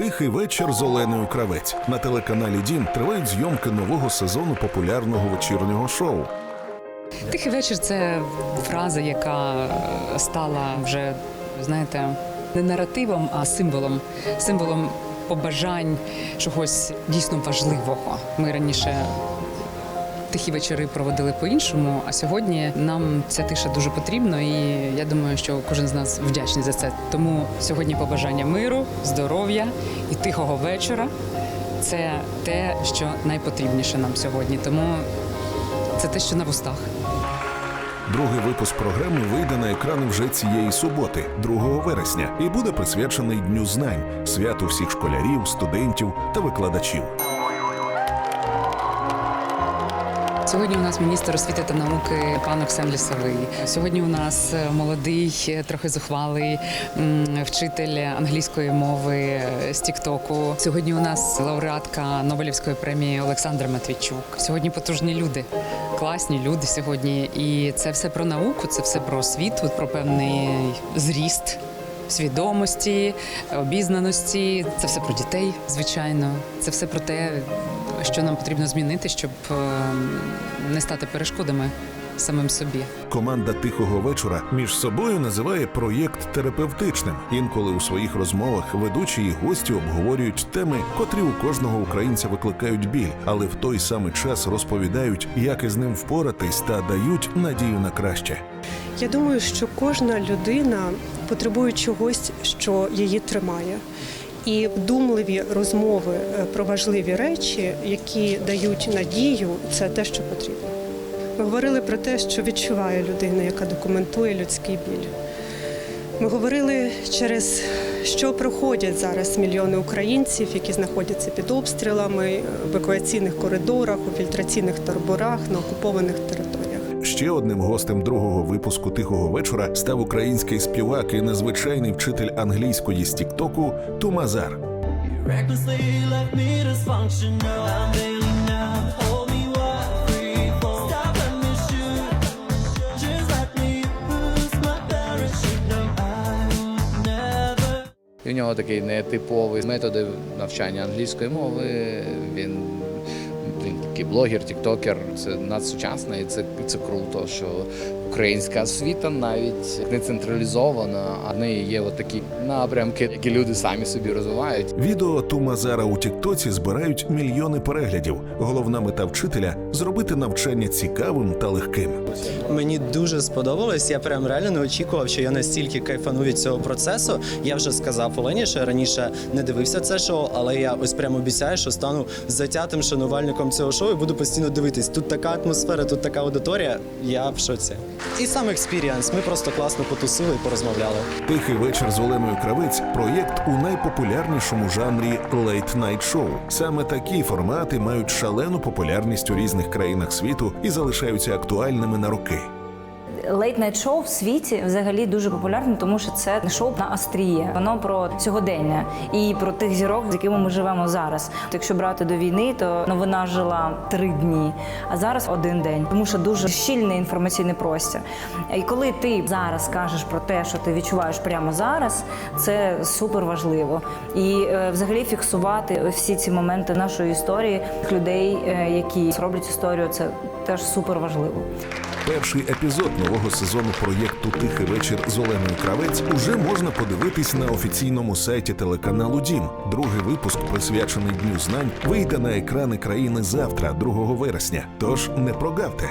Тихий вечір з Оленою Кравець на телеканалі Дім тривають зйомки нового сезону популярного вечірнього шоу. Тихий вечір це фраза, яка е, стала вже, знаєте, не наративом, а символом. Символом побажань чогось дійсно важливого. Ми раніше тихі вечори проводили по-іншому, а сьогодні нам ця тиша дуже потрібна, і я думаю, що кожен з нас вдячний за це. Тому сьогодні побажання миру, здоров'я і тихого вечора це те, що найпотрібніше нам сьогодні. Тому це те, що на вустах. Другий випуск програми вийде на екрани вже цієї суботи, 2 вересня, і буде присвячений Дню знань, святу всіх школярів, студентів та викладачів. Сьогодні у нас міністр освіти та науки пан Оксан Лісовий. Сьогодні у нас е, молодий, е, трохи зухвалий вчитель англійської мови е, з Тіктоку. Сьогодні у нас лауреатка Нобелівської премії Олександр Матвійчук. Сьогодні потужні люди, класні люди сьогодні. І це все про науку, це все про освіту, про певний зріст. Свідомості, обізнаності, це все про дітей, звичайно. Це все про те, що нам потрібно змінити, щоб е, не стати перешкодами самим собі. Команда тихого вечора між собою називає проєкт терапевтичним. Інколи у своїх розмовах ведучі і гості обговорюють теми, котрі у кожного українця викликають біль, але в той самий час розповідають, як із ним впоратись та дають надію на краще. Я думаю, що кожна людина потребує чогось, що її тримає. І вдумливі розмови е, про важливі речі, які дають надію, це те, що потрібно. Ми говорили про те, що відчуває людина, яка документує людський біль. Ми говорили через що проходять зараз мільйони українців, які знаходяться під обстрілами, в евакуаційних коридорах, у фільтраційних таборах на окупованих територіях. Ще одним гостем другого випуску тихого вечора став український співак і незвичайний вчитель англійської з Тіктоку Тумазар. І в нього такий нетиповий методи навчання англійської мови. Він, такий блогер, тіктокер. Це надсучасно і це, це круто, що українська освіта навіть не централізована, а в неї є от такі напрямки, які люди самі собі розвивають. Відео Тумазара у Тіктоці збирають мільйони переглядів. Головна мета вчителя зробити навчання цікавим та легким. Мені дуже сподобалось. Я прям реально не очікував, що я настільки кайфану від цього процесу. Я вже сказав Олені, що я раніше не дивився це шоу, але я ось прямо обіцяю, що стану затятим шанувальником цього шоу і буду постійно дивитись. Тут така атмосфера, тут така аудиторія. Я в шоці. І сам експіріанс. Ми просто класно потусили і порозмовляли. Тихий вечір з Оленою Кравець проєкт у найпопулярнішому жанрі Show. Саме такі формати мають шалену популярність у різних країнах світу і залишаються актуальними на роки. Лейт-найт шоу в світі взагалі дуже популярне, тому що це шоу на остріє. Воно про сьогодення і про тих зірок, з якими ми живемо зараз. Якщо брати до війни, то новина жила три дні, а зараз один день, тому що дуже щільний інформаційний простір. І коли ти зараз кажеш про те, що ти відчуваєш прямо зараз, це супер важливо. І е, взагалі фіксувати всі ці моменти нашої історії людей, е, які роблять історію, це теж супер важливо. Перший епізод нового сезону проєкту Тихий вечір з Оленою Кравець уже можна подивитись на офіційному сайті телеканалу Дім. Другий випуск, присвячений Дню знань, вийде на екрани країни завтра, 2 вересня. Тож не прогавте.